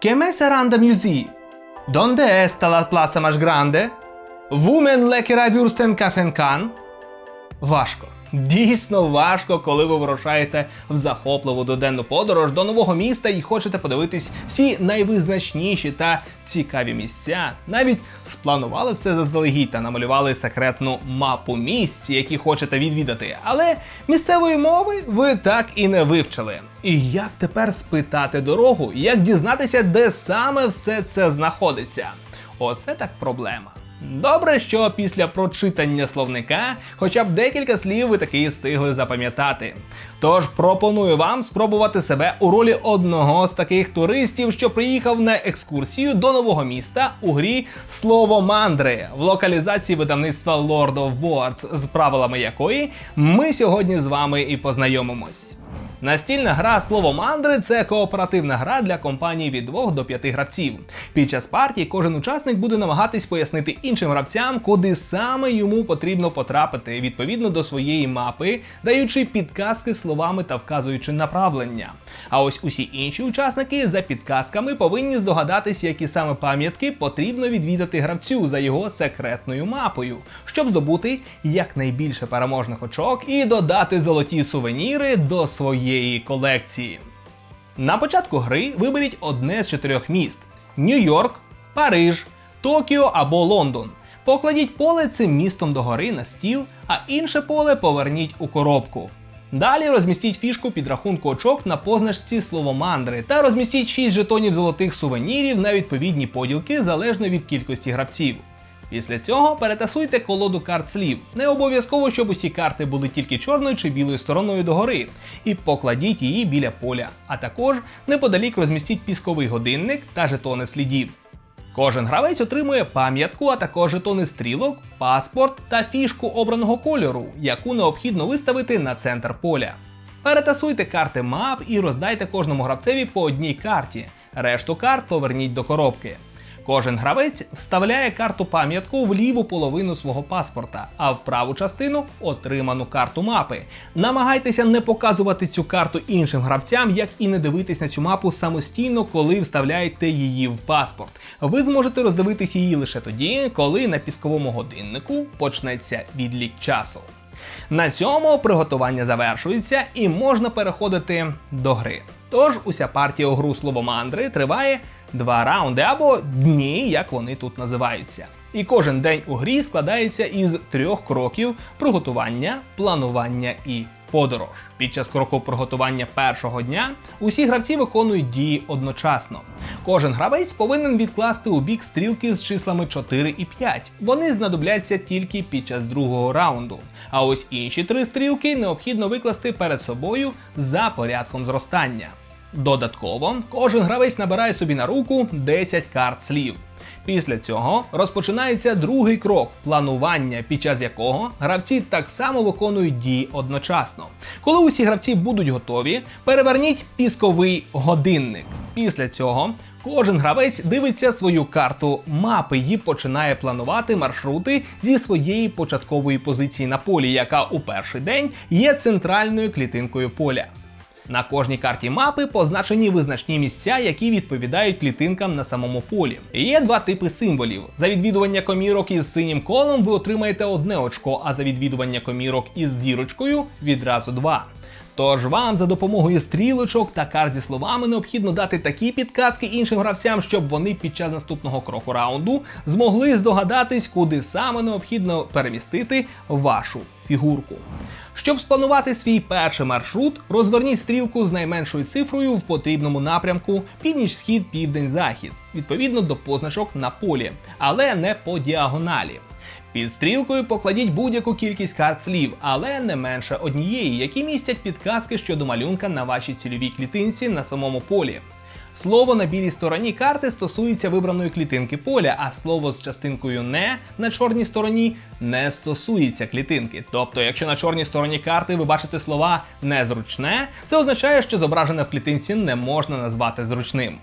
Che me saranno musì? Donde esta la plaza más grande? Vumen leckera Würsten Kaffen kann? Важко. Дійсно важко, коли ви вирушаєте в захопливу доденну подорож до нового міста і хочете подивитись всі найвизначніші та цікаві місця. Навіть спланували все заздалегідь та намалювали секретну мапу місць, які хочете відвідати. Але місцевої мови ви так і не вивчили. І як тепер спитати дорогу, як дізнатися, де саме все це знаходиться? Оце так проблема. Добре, що після прочитання словника хоча б декілька слів ви таки встигли запам'ятати. Тож пропоную вам спробувати себе у ролі одного з таких туристів, що приїхав на екскурсію до нового міста у грі Слово мандри в локалізації видавництва Lord of Boards, з правилами якої ми сьогодні з вами і познайомимось. Настільна гра слово мандри це кооперативна гра для компаній від 2 до 5 гравців. Під час партії кожен учасник буде намагатись пояснити іншим гравцям, куди саме йому потрібно потрапити відповідно до своєї мапи, даючи підказки словами та вказуючи направлення. А ось усі інші учасники за підказками повинні здогадатись, які саме пам'ятки потрібно відвідати гравцю за його секретною мапою, щоб здобути якнайбільше переможних очок і додати золоті сувеніри до своєї колекції. На початку гри виберіть одне з чотирьох міст: Нью-Йорк, Париж, Токіо або Лондон. Покладіть поле цим містом догори на стіл, а інше поле поверніть у коробку. Далі розмістіть фішку підрахунку очок на позначці словомандри та розмістіть 6 жетонів золотих сувенірів на відповідні поділки залежно від кількості гравців. Після цього перетасуйте колоду карт слів. Не обов'язково, щоб усі карти були тільки чорною чи білою стороною догори, і покладіть її біля поля. А також неподалік розмістіть пісковий годинник та жетони слідів. Кожен гравець отримує пам'ятку, а також жетони стрілок, паспорт та фішку обраного кольору, яку необхідно виставити на центр поля. Перетасуйте карти мап і роздайте кожному гравцеві по одній карті. Решту карт поверніть до коробки. Кожен гравець вставляє карту пам'ятку в ліву половину свого паспорта, а в праву частину отриману карту мапи. Намагайтеся не показувати цю карту іншим гравцям, як і не дивитись на цю мапу самостійно, коли вставляєте її в паспорт. Ви зможете роздивитись її лише тоді, коли на пісковому годиннику почнеться відлік часу. На цьому приготування завершується і можна переходити до гри. Тож уся партія у гру словомандри триває два раунди або дні, як вони тут називаються. І кожен день у грі складається із трьох кроків приготування, планування і подорож. Під час кроку приготування першого дня усі гравці виконують дії одночасно. Кожен гравець повинен відкласти у бік стрілки з числами 4 і 5. Вони знадобляться тільки під час другого раунду. А ось інші три стрілки необхідно викласти перед собою за порядком зростання. Додатково, кожен гравець набирає собі на руку 10 карт слів. Після цього розпочинається другий крок планування, під час якого гравці так само виконують дії одночасно. Коли усі гравці будуть готові, переверніть пісковий годинник. Після цього кожен гравець дивиться свою карту мапи і починає планувати маршрути зі своєї початкової позиції на полі, яка у перший день є центральною клітинкою поля. На кожній карті мапи позначені визначні місця, які відповідають клітинкам на самому полі. Є два типи символів. За відвідування комірок із синім колом ви отримаєте одне очко, а за відвідування комірок із зірочкою відразу два. Тож вам за допомогою стрілочок та карт зі словами необхідно дати такі підказки іншим гравцям, щоб вони під час наступного кроку раунду змогли здогадатись, куди саме необхідно перемістити вашу фігурку. Щоб спланувати свій перший маршрут, розверніть стрілку з найменшою цифрою в потрібному напрямку північ, схід, південь, захід, відповідно до позначок на полі, але не по діагоналі. Під стрілкою покладіть будь-яку кількість карт слів, але не менше однієї, які містять підказки щодо малюнка на вашій цільовій клітинці на самому полі. Слово на білій стороні карти стосується вибраної клітинки поля, а слово з частинкою не на чорній стороні не стосується клітинки. Тобто, якщо на чорній стороні карти ви бачите слова незручне, це означає, що зображене в клітинці не можна назвати зручним.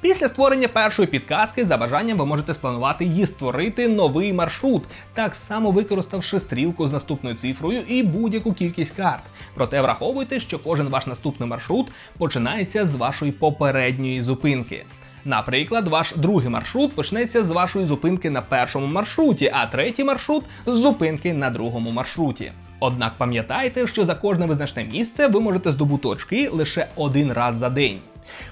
Після створення першої підказки за бажанням ви можете спланувати і створити новий маршрут, так само використавши стрілку з наступною цифрою і будь-яку кількість карт. Проте враховуйте, що кожен ваш наступний маршрут починається з вашої попередньої зупинки. Наприклад, ваш другий маршрут почнеться з вашої зупинки на першому маршруті, а третій маршрут з зупинки на другому маршруті. Однак пам'ятайте, що за кожне визначне місце ви можете здобути очки лише один раз за день.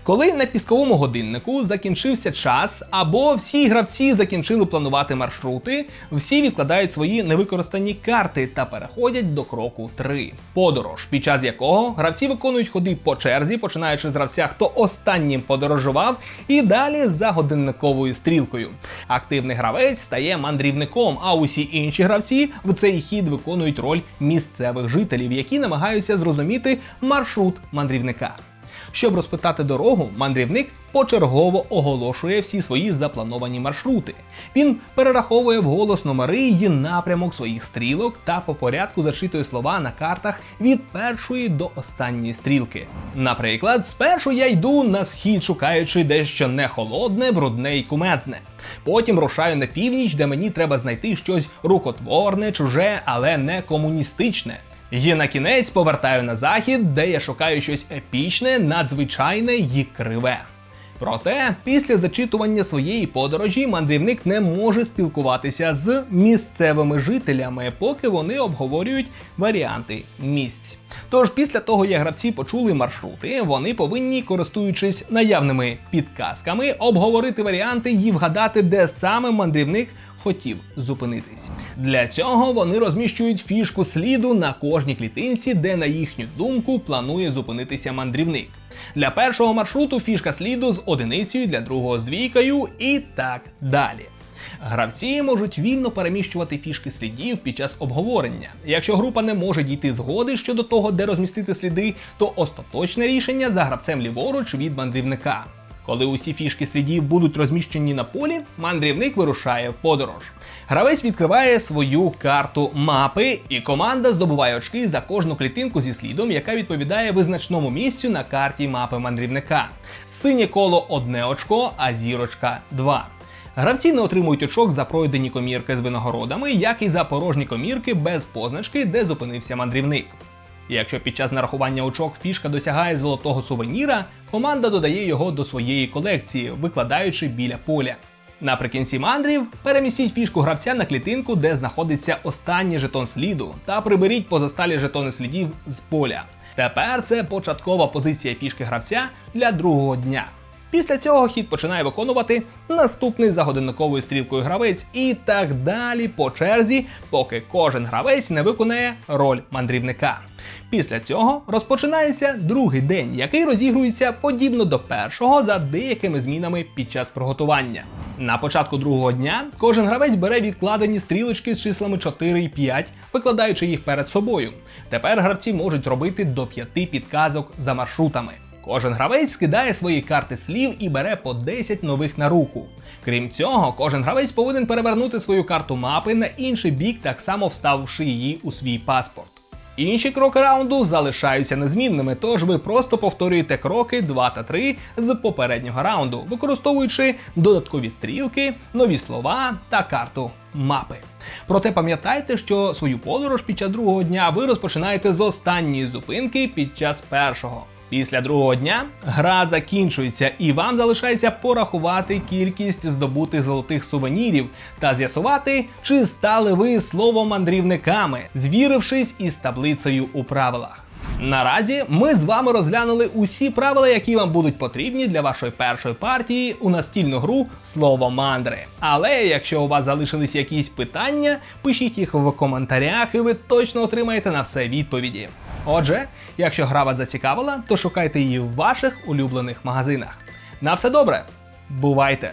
Коли на пісковому годиннику закінчився час, або всі гравці закінчили планувати маршрути, всі відкладають свої невикористані карти та переходять до кроку 3. Подорож, під час якого гравці виконують ходи по черзі, починаючи з гравця, хто останнім подорожував, і далі за годинниковою стрілкою. Активний гравець стає мандрівником, а усі інші гравці в цей хід виконують роль місцевих жителів, які намагаються зрозуміти маршрут мандрівника. Щоб розпитати дорогу, мандрівник почергово оголошує всі свої заплановані маршрути. Він перераховує вголос номери і напрямок своїх стрілок та по порядку зачитує слова на картах від першої до останньої стрілки. Наприклад, спершу я йду на схід, шукаючи дещо не холодне, брудне і куметне. Потім рушаю на північ, де мені треба знайти щось рукотворне, чуже, але не комуністичне. І на кінець повертаю на захід, де я шукаю щось епічне, надзвичайне і криве. Проте, після зачитування своєї подорожі мандрівник не може спілкуватися з місцевими жителями, поки вони обговорюють варіанти місць. Тож, після того, як гравці почули маршрути, вони повинні, користуючись наявними підказками, обговорити варіанти і вгадати, де саме мандрівник хотів зупинитись. Для цього вони розміщують фішку сліду на кожній клітинці, де, на їхню думку, планує зупинитися мандрівник. Для першого маршруту фішка сліду з одиницею, для другого з двійкою і так далі. Гравці можуть вільно переміщувати фішки слідів під час обговорення. Якщо група не може дійти згоди щодо того, де розмістити сліди, то остаточне рішення за гравцем ліворуч від мандрівника. Коли усі фішки слідів будуть розміщені на полі, мандрівник вирушає в подорож. Гравець відкриває свою карту мапи, і команда здобуває очки за кожну клітинку зі слідом, яка відповідає визначному місцю на карті мапи мандрівника. Синє коло одне очко, а зірочка два. Гравці не отримують очок за пройдені комірки з винагородами, як і за порожні комірки без позначки, де зупинився мандрівник. І Якщо під час нарахування очок фішка досягає золотого сувеніра, команда додає його до своєї колекції, викладаючи біля поля. Наприкінці мандрів перемістіть фішку гравця на клітинку, де знаходиться останній жетон сліду, та приберіть позосталі жетони слідів з поля. Тепер це початкова позиція фішки гравця для другого дня. Після цього хід починає виконувати наступний за годинниковою стрілкою гравець і так далі по черзі, поки кожен гравець не виконає роль мандрівника. Після цього розпочинається другий день, який розігрується подібно до першого за деякими змінами під час приготування. На початку другого дня кожен гравець бере відкладені стрілочки з числами 4 і 5, викладаючи їх перед собою. Тепер гравці можуть робити до 5 підказок за маршрутами. Кожен гравець скидає свої карти слів і бере по 10 нових на руку. Крім цього, кожен гравець повинен перевернути свою карту мапи на інший бік, так само вставивши її у свій паспорт. Інші кроки раунду залишаються незмінними, тож ви просто повторюєте кроки 2 та 3 з попереднього раунду, використовуючи додаткові стрілки, нові слова та карту мапи. Проте пам'ятайте, що свою подорож під час другого дня ви розпочинаєте з останньої зупинки під час першого. Після другого дня гра закінчується, і вам залишається порахувати кількість здобутих золотих сувенірів та з'ясувати, чи стали ви словомандрівниками, звірившись із таблицею у правилах. Наразі ми з вами розглянули усі правила, які вам будуть потрібні для вашої першої партії у настільну гру слово мандри. Але якщо у вас залишились якісь питання, пишіть їх в коментарях, і ви точно отримаєте на все відповіді. Отже, якщо гра вас зацікавила, то шукайте її в ваших улюблених магазинах. На все добре, бувайте!